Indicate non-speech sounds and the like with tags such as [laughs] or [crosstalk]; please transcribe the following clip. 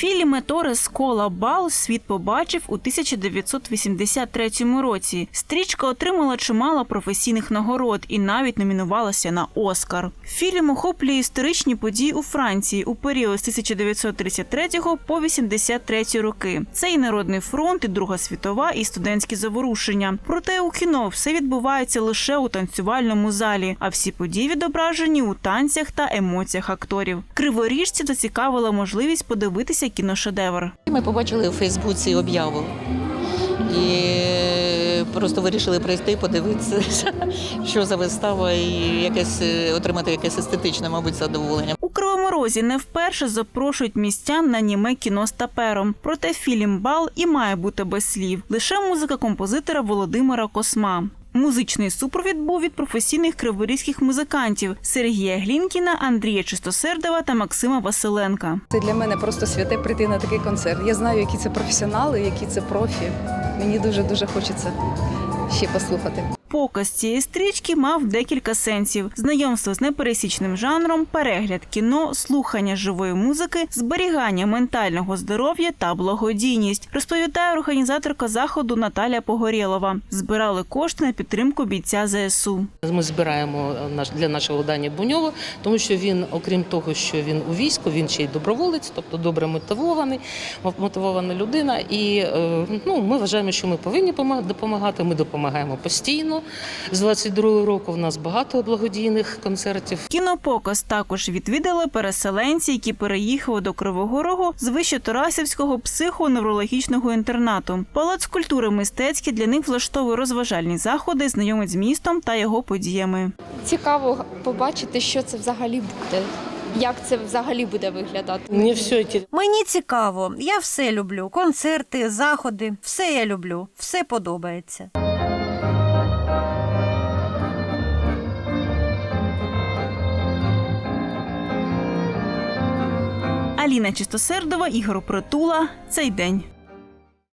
Філіме Торес Кола Бал світ побачив у 1983 році. Стрічка отримала чимало професійних нагород і навіть номінувалася на Оскар. Фільм охоплює історичні події у Франції у період з 1933 по 83 роки. Це і народний фронт, і Друга світова, і студентські заворушення. Проте у кіно все відбувається лише у танцювальному залі, а всі події відображені у танцях та емоціях акторів. Криворіжці зацікавила можливість подивитися кіношедевр. Ми побачили у Фейсбуці об'яву і просто вирішили прийти, подивитися, [laughs] що за вистава, і якесь е, отримати якесь естетичне, мабуть, задоволення. У Кривому Розі не вперше запрошують містян на німе кіно з тапером. Проте фільм Бал і має бути без слів. Лише музика композитора Володимира Косма. Музичний супровід був від професійних криворізьких музикантів Сергія Глінкіна, Андрія Чистосердова та Максима Василенка. Це для мене просто святе прийти на такий концерт. Я знаю, які це професіонали, які це профі. Мені дуже дуже хочеться ще послухати. Показ цієї стрічки мав декілька сенсів: знайомство з непересічним жанром, перегляд кіно, слухання живої музики, зберігання ментального здоров'я та благодійність, розповідає організаторка заходу Наталя Погорєлова. Збирали кошти на підтримку бійця ЗСУ. Ми збираємо е, наш для нашого Дані Буньова, тому що він, окрім того, що він у війську, він ще й доброволець, тобто добре мотивований, мотивована людина. І е, ну, ми вважаємо, що ми повинні пома- допомагати. Ми допомагаємо постійно. З 22-го року в нас багато благодійних концертів. Кінопоказ також відвідали переселенці, які переїхали до Кривого Рогу з Вищетарасівського психоневрологічного інтернату. Палац культури мистецький для них влаштовує розважальні заходи, знайомить з містом та його подіями. цікаво побачити, що це взагалі буде, як це взагалі буде виглядати. Мені все ці Мені цікаво, я все люблю. Концерти, заходи, все я люблю, все подобається. Аліна Чистосердова, Ігор Притула. Цей день.